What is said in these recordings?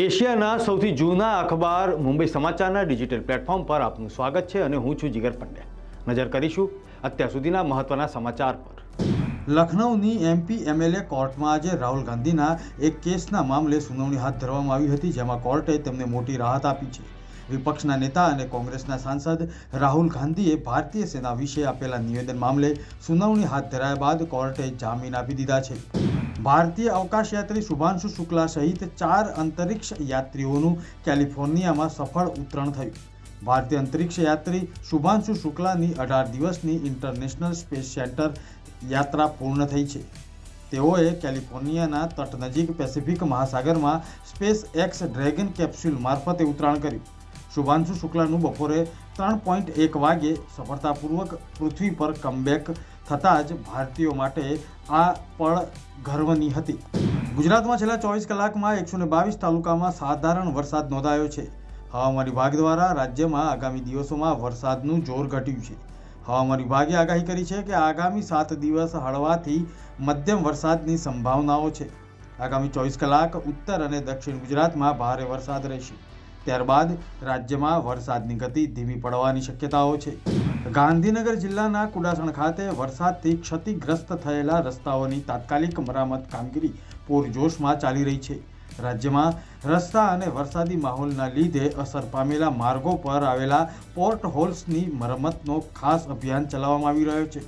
એશિયાના સૌથી જૂના અખબાર મુંબઈ સમાચારના ડિજિટલ પ્લેટફોર્મ પર આપનું સ્વાગત છે અને હું છું જીગર પંડ્યા. નજર કરીશું અત્યાર સુધીના મહત્વના સમાચાર પર. લખનૌની એમપી એમએલએ કોર્ટમાં આજે રાહુલ ગાંધીના એક કેસના મામલે સુનાવણી હાથ ધરવામાં આવી હતી, જેમાં કોર્ટે તેમને મોટી રાહત આપી છે. વિપક્ષના નેતા અને કોંગ્રેસના સાંસદ રાહુલ ગાંધીએ ભારતીય સેના વિશે આપેલા નિવેદન મામલે સુનાવણી હાથ ધરાયા બાદ કોર્ટે જામીન આપી દીધા છે. ભારતીય અવકાશયાત્રી શુભાંશુ શુક્લા સહિત ચાર અંતરિક્ષ યાત્રીઓનું કેલિફોર્નિયામાં સફળ ઉતરણ થયું. ભારતીય અંતરિક્ષ યાત્રી શુભાંશુ શુક્લાની અઢાર દિવસની ઇન્ટરનેશનલ સ્પેસ સેન્ટર યાત્રા પૂર્ણ થઈ છે. તેઓએ કેલિફોર્નિયાના તટ નજીક પેસિફિક મહાસાગરમાં સ્પેસ એક્સ ડ્રેગન કેપ્સ્યુલ મારફતે ઉતરાણ કર્યું. શુભાંશુ શુક્લાનું બપોરે ત્રણ પોઈન્ટ એક વાગે સફળતાપૂર્વક પૃથ્વી પર કમબેક થતાં જ ભારતીયો માટે આ પળ ગર્વની હતી. ગુજરાતમાં છેલ્લા ચોવીસ કલાકમાં એકસો બાવીસ તાલુકામાં સાધારણ વરસાદ નોંધાયો છે. હવામાન વિભાગ દ્વારા રાજ્યમાં આગામી દિવસોમાં વરસાદનું જોર ઘટ્યું છે. હવામાન વિભાગે આગાહી કરી છે કે આગામી સાત દિવસ હળવાથી મધ્યમ વરસાદની સંભાવનાઓ છે. આગામી ચોવીસ કલાક ઉત્તર અને દક્ષિણ ગુજરાતમાં ભારે વરસાદ રહેશે. ત્યારબાદ રાજ્યમાં વરસાદની ગતિ ધીમી પડવાની શક્યતાઓ છે. ગાંધીનગર જિલ્લાના કુડાસણ ખાતે વરસાદથી ક્ષતિગ્રસ્ત થયેલા રસ્તાઓની તાત્કાલિક મરામત કામગીરી પૂરજોશમાં ચાલી રહી છે. રાજ્યમાં રસ્તા અને વરસાદી માહોલના લીધે અસર પામેલા માર્ગો પર આવેલા પોર્ટ હોલ્સની મરમ્મતનો ખાસ અભિયાન ચલાવવામાં આવી રહ્યો છે.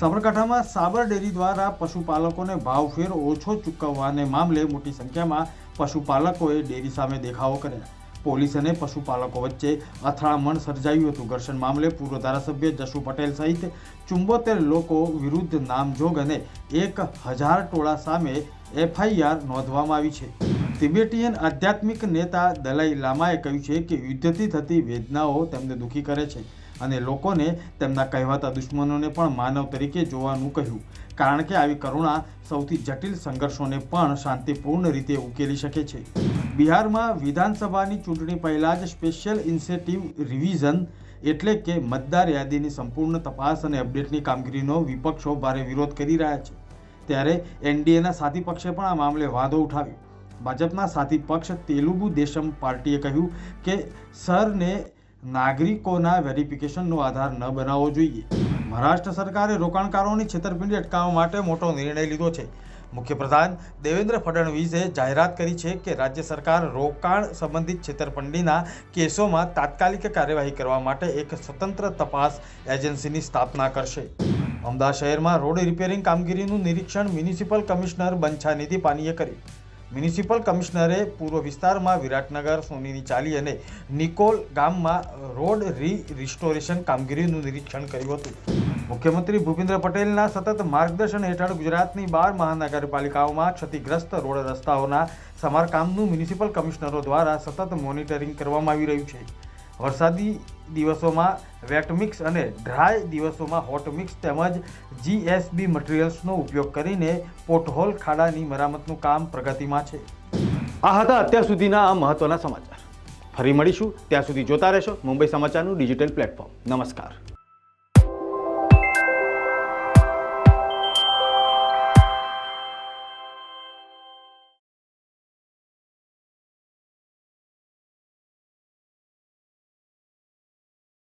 સાબરકાંઠામાં સાબર ડેરી દ્વારા પશુપાલકોને ભાવફેર ઓછો ચૂકવવાને મામલે મોટી સંખ્યામાં પશુપાલકોએ ડેરી સામે દેખાવો કર્યા. પોલીસ અને પશુપાલકો વચ્ચે અથડામણ સર્જાયું હતું. ઘર્ષણ મામલે પૂર્વ ધારાસભ્ય જશુ પટેલ સહિત ચુંબોતેર લોકો વિરુદ્ધ નામજોગ અને એક હજાર ટોળા સામે એફઆઈઆર નોંધવામાં આવી છે. તિબેટીયન આધ્યાત્મિક નેતા દલાઈ લામાએ કહ્યું છે કે યુદ્ધથી થતી વેદનાઓ તેમને દુઃખી કરે છે અને લોકોને તેમના કહેવાતા દુશ્મનોને પણ માનવ તરીકે જોવાનું કહ્યું. કારણ કે આવી કરુણા સૌથી જટિલ સંઘર્ષોને પણ શાંતિપૂર્ણ રીતે ઉકેલી શકે છે. બિહારમાં વિધાનસભાની ચૂંટણી પહેલાં જ સ્પેશિયલ ઇન્સેટિવ રિવિઝન એટલે કે મતદાર યાદીની સંપૂર્ણ તપાસ અને અપડેટની કામગીરીનો વિપક્ષો ભારે વિરોધ કરી રહ્યા છે. ત્યારે એનડીએના સાથી પક્ષે પણ આ મામલે વાંધો ઉઠાવ્યો. ભાજપના સાથી પક્ષ તેલુગુ દેશમ પાર્ટીએ કહ્યું કે સરને નાગરિકોના વેરિફિકેશનનો આધાર ન બનાવવો જોઈએ. મહારાષ્ટ્ર સરકારે રોકાણકારોની છેતરપિંડી અટકાવવા માટે મોટો નિર્ણય લીધો છે. મુખ્યપ્રધાન દેવેન્દ્ર ફડણવીસે જાહેરાત કરી છે કે રાજ્ય સરકાર રોકાણ સંબંધિત છેતરપિંડીના કેસોમાં તાત્કાલિક કાર્યવાહી કરવા માટે એક સ્વતંત્ર તપાસ એજન્સીની સ્થાપના કરશે. અમદાવાદ શહેરમાં રોડ રિપેરિંગ કામગીરીનું નિરીક્ષણ મ્યુનિસિપલ કમિશનર બંછાનિધિ પાનીએ કર્યું. મ્યુનિસિપલ કમિશનરે પૂર્વ વિસ્તારમાં વિરાટનગર, સોનીની ચાલી અને નિકોલ ગામમાં રોડ રી રિસ્ટોરેશન કામગીરીનું નિરીક્ષણ કર્યું હતું. મુખ્યમંત્રી ભૂપેન્દ્ર પટેલના સતત માર્ગદર્શન હેઠળ ગુજરાતની બાર મહાનગરપાલિકાઓમાં ક્ષતિગ્રસ્ત રોડ રસ્તાઓના સમારકામનું મ્યુનિસિપલ કમિશનરો દ્વારા સતત મોનિટરિંગ કરવામાં આવી રહ્યું છે. વરસાદી દિવસોમાં વેટ મિક્સ અને ડ્રાય દિવસોમાં હોટ મિક્સ તેમજ જીએસબી મટીરિયલ્સનો ઉપયોગ કરીને પોટહોલ ખાડાની મરામતનું કામ પ્રગતિમાં છે. આ હતા અત્યાર સુધીના આ મહત્વના સમાચાર. ફરી મળીશું. ત્યાં સુધી જોતા રહેશો મુંબઈ સમાચારનું ડિજિટલ પ્લેટફોર્મ. નમસ્કાર.